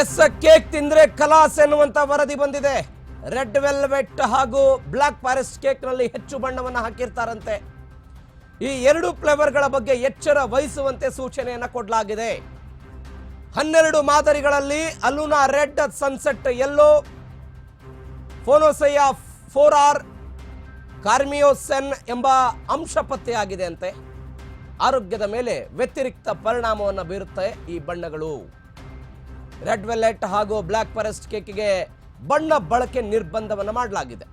S cake ತಿಂದ್ರೆ ಕಲಾಸ್ ಎನ್ನುವಂತ ವರದಿ ಬಂದಿದೆ. ರೆಡ್ ವೆಲ್ವೆಟ್ ಹಾಗೂ ಬ್ಲಾಕ್ ಫಾರೆಸ್ಟ್ ಕೇಕ್ನಲ್ಲಿ ಹೆಚ್ಚು ಬಣ್ಣವನ್ನು ಹಾಕಿರ್ತಾರಂತೆ. ಈ ಎರಡು ಫ್ಲೇವರ್ಗಳ ಬಗ್ಗೆ ಎಚ್ಚರ ವಹಿಸುವಂತೆ ಸೂಚನೆಯನ್ನು ಕೊಡಲಾಗಿದೆ. ಹನ್ನೆರಡು ಮಾದರಿಗಳಲ್ಲಿ allura red, sunset, yellow, ponceau four R, carmoisine ಎಂಬ ಅಂಶ ಪತ್ತೆಯಾಗಿದೆ ಅಂತೆ. ಆರೋಗ್ಯದ ಮೇಲೆ ವ್ಯತಿರಿಕ್ತ ಪರಿಣಾಮವನ್ನು ಬೀರುತ್ತೆ ಈ ಬಣ್ಣಗಳು. ರೆಡ್ ವೆಲ್ಲೆಟ್ ಹಾಗೂ ಬ್ಲ್ಯಾಕ್ ಫಾರೆಸ್ಟ್ ಕೇಕ್ಗೆ ಬಣ್ಣ ಬಳಕೆ ನಿರ್ಬಂಧವನ್ನು ಮಾಡಲಾಗಿದೆ.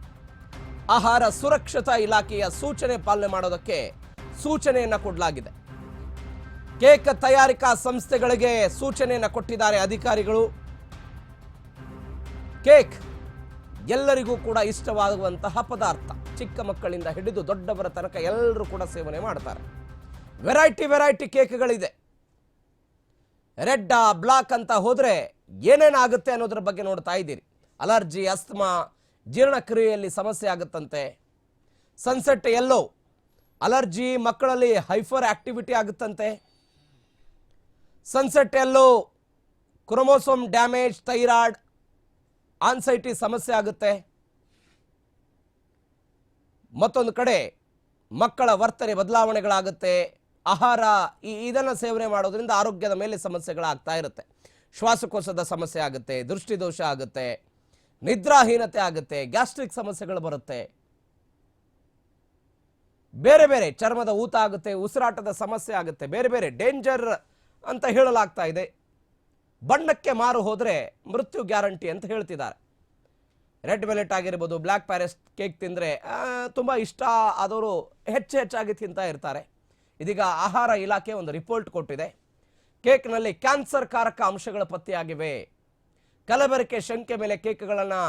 ಆಹಾರ ಸುರಕ್ಷತಾ ಇಲಾಖೆಯ ಸೂಚನೆ ಪಾಲನೆ ಮಾಡೋದಕ್ಕೆ ಸೂಚನೆಯನ್ನು ಕೊಡಲಾಗಿದೆ. ಕೇಕ್ ತಯಾರಿಕಾ ಸಂಸ್ಥೆಗಳಿಗೆ ಸೂಚನೆಯನ್ನು ಕೊಟ್ಟಿದ್ದಾರೆ ಅಧಿಕಾರಿಗಳು. ಕೇಕ್ ಎಲ್ಲರಿಗೂ ಕೂಡ ಇಷ್ಟವಾಗುವಂತಹ ಪದಾರ್ಥ. ಚಿಕ್ಕ ಮಕ್ಕಳಿಂದ ಹಿಡಿದು ದೊಡ್ಡವರ ತನಕ ಎಲ್ಲರೂ ಕೂಡ ಸೇವನೆ ಮಾಡ್ತಾರೆ. ವೆರೈಟಿ ವೆರೈಟಿ ಕೇಕ್ಗಳಿದೆ. ರೆಡ್ ಬ್ಲಾಕ್ ಅಂತ ಹೋದರೆ ಏನೇನಾಗುತ್ತೆ ಅನ್ನೋದ್ರ ಬಗ್ಗೆ ನೋಡ್ತಾ ಇದ್ದೀರಿ. ಅಲರ್ಜಿ, ಅಸ್ತಮಾ, ಜೀರ್ಣಕ್ರಿಯೆಯಲ್ಲಿ ಸಮಸ್ಯೆ ಆಗುತ್ತಂತೆ. ಸನ್ಸೆಟ್ ಎಲ್ಲೋ, ಅಲರ್ಜಿ ಮಕ್ಕಳಲ್ಲಿ ಹೈಫರ್ ಆಕ್ಟಿವಿಟಿ ಆಗುತ್ತಂತೆ. ಸನ್ಸೆಟ್ ಎಲ್ಲೋ, ಕ್ರೋಮೋಸೋಮ್ ಡ್ಯಾಮೇಜ್, ಥೈರಾಯ್ಡ್, ಆನ್ಸೈಟಿ ಸಮಸ್ಯೆ ಆಗುತ್ತೆ. ಮತ್ತೊಂದು ಕಡೆ ಮಕ್ಕಳ ವರ್ತನೆ ಬದಲಾವಣೆಗಳಾಗುತ್ತೆ. ಆಹಾರ, ಈ ಇದನ್ನು ಸೇವನೆ ಮಾಡೋದ್ರಿಂದ ಆರೋಗ್ಯದ ಮೇಲೆ ಸಮಸ್ಯೆಗಳಾಗ್ತಾ ಇರುತ್ತೆ. ಶ್ವಾಸಕೋಶದ ಸಮಸ್ಯೆ ಆಗುತ್ತೆ, ದೃಷ್ಟಿದೋಷ ಆಗುತ್ತೆ, ನಿದ್ರಾಹೀನತೆ ಆಗುತ್ತೆ, ಗ್ಯಾಸ್ಟ್ರಿಕ್ ಸಮಸ್ಯೆಗಳು ಬರುತ್ತೆ. ಬೇರೆ ಬೇರೆ ಚರ್ಮದ ಊತ ಆಗುತ್ತೆ, ಉಸಿರಾಟದ ಸಮಸ್ಯೆ ಆಗುತ್ತೆ, ಬೇರೆ ಬೇರೆ ಡೇಂಜರ್ ಅಂತ ಹೇಳಲಾಗ್ತಾ ಇದೆ. ಬಣ್ಣಕ್ಕೆ ಮಾರು ಹೋದರೆ ಮೃತ್ಯು ಗ್ಯಾರಂಟಿ ಅಂತ ಹೇಳ್ತಿದ್ದಾರೆ. ರೆಡ್ ವೆಲೆಟ್ ಆಗಿರ್ಬೋದು ಬ್ಲ್ಯಾಕ್ ಪ್ಯಾರೆಸ್ ಕೇಕ್ ತಿಂದರೆ ತುಂಬ ಇಷ್ಟ ಆದವರು ಹೆಚ್ಚು ಹೆಚ್ಚಾಗಿ ತಿಂತಾ ಇರ್ತಾರೆ. ಇದೀಗ ಆಹಾರ ಇಲಾಖೆ ಒಂದು ರಿಪೋರ್ಟ್ ಕೊಟ್ಟಿದೆ. ಕೇಕ್ನಲ್ಲಿ ಕ್ಯಾನ್ಸರ್ ಕಾರಕ ಅಂಶಗಳು ಪತ್ತೆಯಾಗಿವೆ. ಕಲಬೆರಕೆ ಶಂಕೆ ಮೇಲೆ ಕೇಕ್ಗಳನ್ನು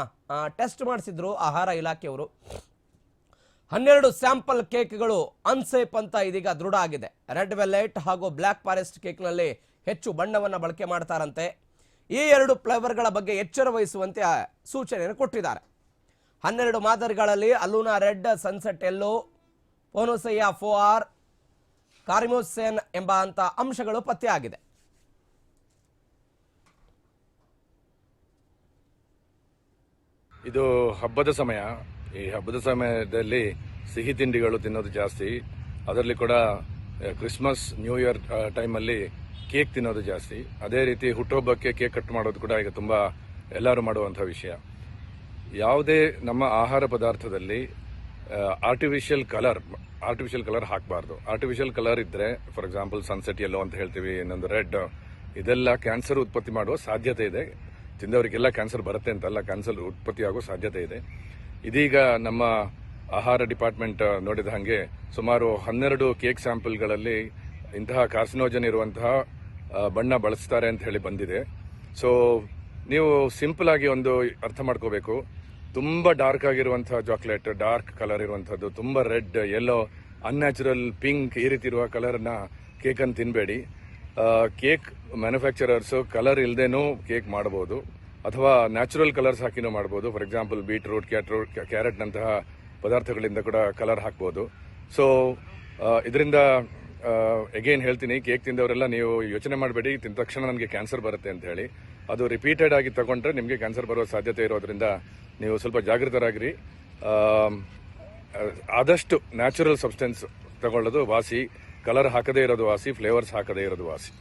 ಟೆಸ್ಟ್ ಮಾಡಿಸಿದ್ರು ಆಹಾರ ಇಲಾಖೆಯವರು. ಹನ್ನೆರಡು ಸ್ಯಾಂಪಲ್ ಕೇಕ್ಗಳು ಅನ್ಸೇಫ್ ಅಂತ ಇದೀಗ ದೃಢ ಆಗಿದೆ. ರೆಡ್ ವೆಲ್ಲೆಟ್ ಹಾಗೂ ಬ್ಲ್ಯಾಕ್ ಫಾರೆಸ್ಟ್ ಕೇಕ್ನಲ್ಲಿ ಹೆಚ್ಚು ಬಣ್ಣವನ್ನು ಬಳಕೆ ಮಾಡ್ತಾರಂತೆ. ಈ ಎರಡು ಫ್ಲೇವರ್ಗಳ ಬಗ್ಗೆ ಎಚ್ಚರ ವಹಿಸುವಂತೆ ಸೂಚನೆಯನ್ನು ಕೊಟ್ಟಿದ್ದಾರೆ. ಹನ್ನೆರಡು ಮಾದರಿಗಳಲ್ಲಿ allura red, sunset yellow ponceau four R carmoisine ಎಂಬ ಅಂತ ಅಂಶಗಳು ಪತ್ತೆಯಾಗಿದೆ. ಇದು ಹಬ್ಬದ ಸಮಯ. ಈ ಹಬ್ಬದ ಸಮಯದಲ್ಲಿ ಸಿಹಿ ತಿಂಡಿಗಳು ತಿನ್ನೋದು ಜಾಸ್ತಿ. ಅದರಲ್ಲಿ ಕೂಡ ಕ್ರಿಸ್ಮಸ್, ನ್ಯೂ ಇಯರ್ ಟೈಮಲ್ಲಿ ಕೇಕ್ ತಿನ್ನೋದು ಜಾಸ್ತಿ. ಅದೇ ರೀತಿ ಹುಟ್ಟುಹಬ್ಬಕ್ಕೆ ಕೇಕ್ ಕಟ್ ಮಾಡೋದು ಕೂಡ ಈಗ ತುಂಬಾ ಎಲ್ಲರೂ ಮಾಡುವಂಥ ವಿಷಯ. ಯಾವುದೇ ನಮ್ಮ ಆಹಾರ ಪದಾರ್ಥದಲ್ಲಿ ಆರ್ಟಿಫಿಷಿಯಲ್ ಕಲರ್ ಆರ್ಟಿಫಿಷಿಯಲ್ ಕಲರ್ ಹಾಕಬಾರ್ದು. ಆರ್ಟಿಫಿಷಿಯಲ್ ಕಲರ್ ಇದ್ರೆ ಫಾರ್ ಎಕ್ಸಾಂಪಲ್ ಸನ್ಸೆಟ್ ಎಲ್ಲೋ ಅಂತ ಹೇಳ್ತೀವಿ, ಇನ್ನೊಂದು ರೆಡ್ ಇದೆಲ್ಲ ಕ್ಯಾನ್ಸರ್ ಉತ್ಪತ್ತಿ ಮಾಡುವ ಸಾಧ್ಯತೆ ಇದೆ. ತಿಂದವರಿಗೆಲ್ಲ ಕ್ಯಾನ್ಸರ್ ಬರುತ್ತೆ ಅಂತಲ್ಲ ಕ್ಯಾನ್ಸರ್ ಉತ್ಪತ್ತಿಯಾಗೋ ಸಾಧ್ಯತೆ ಇದೆ. ಇದೀಗ ನಮ್ಮ ಆಹಾರ ಡಿಪಾರ್ಟ್ಮೆಂಟ್ ನೋಡಿದ ಹಾಗೆ ಸುಮಾರು ಹನ್ನೆರಡು ಕೇಕ್ ಸ್ಯಾಂಪಲ್ಗಳಲ್ಲಿ ಇಂತಹ ಕಾರ್ಸಿನೋಜನ್ ಇರುವಂತಹ ಬಣ್ಣ ಬಳಸ್ತಾರೆ ಅಂತ ಹೇಳಿ ಬಂದಿದೆ. ಸೊ ನೀವು ಸಿಂಪಲ್ ಆಗಿ ಒಂದು ಅರ್ಥ ಮಾಡ್ಕೋಬೇಕು. ತುಂಬಾ ಡಾರ್ಕ್ ಆಗಿರುವಂತಹ ಚಾಕ್ಲೇಟ್ ಡಾರ್ಕ್ ಕಲರ್ ಇರುವಂತಹದ್ದು ತುಂಬಾ ರೆಡ್ ಯೆಲ್ಲೋ ಅನ್ಯಾಚುರಲ್ ಪಿಂಕ್ ಈ ರೀತಿ ಇರುವ ಕಲರ್ನ ಕೇಕ್ ಅನ್ನು ತಿನ್ನಬೇಡಿ ಕೇಕ್ ಮ್ಯಾನುಫ್ಯಾಕ್ಚರರ್ಸ್ ಕಲರ್ ಇಲ್ಲದೇನೂ ಕೇಕ್ ಮಾಡಬಹುದು. ಅಥವಾ ನ್ಯಾಚುರಲ್ ಕಲರ್ಸ್ ಹಾಕಿನೂ ಮಾಡಬಹುದು. ಫಾರ್ ಎಕ್ಸಾಂಪಲ್ ಬೀಟ್ರೂಟ್ ಕ್ಯಾಟ್ರೂಟ್ ಕ್ಯಾರೆಟ್ನಂತಹ ಪದಾರ್ಥಗಳಿಂದ ಕೂಡ ಕಲರ್ ಹಾಕ್ಬೋದು. ಸೊ ಇದರಿಂದ ಎಗೇನ್ ಹೇಳ್ತೀನಿ ಕೇಕ್ ತಿಂದವರೆಲ್ಲ ನೀವು ಯೋಚನೆ ಮಾಡಬೇಡಿ. ತಿಂದ ತಕ್ಷಣ ನನಗೆ ಕ್ಯಾನ್ಸರ್ ಬರುತ್ತೆ ಅಂತ ಹೇಳಿ. ಅದು ರಿಪೀಟೆಡ್ ಆಗಿ ತಗೊಂಡ್ರೆ ನಿಮಗೆ ಕ್ಯಾನ್ಸರ್ ಬರೋ ಸಾಧ್ಯತೆ ಇರೋದ್ರಿಂದ ನೀವು ಸ್ವಲ್ಪ ಜಾಗೃತರಾಗಿರಿ. ಆದಷ್ಟು ನ್ಯಾಚುರಲ್ ಸಬ್ಸ್ಟೆನ್ಸ್ ತಗೊಳ್ಳೋದು ವಾಸಿ. ಕಲರ್ ಹಾಕದೇ ಇರೋದು ವಾಸಿ, ಫ್ಲೇವರ್ಸ್ ಹಾಕದೇ ಇರೋದು ವಾಸಿ.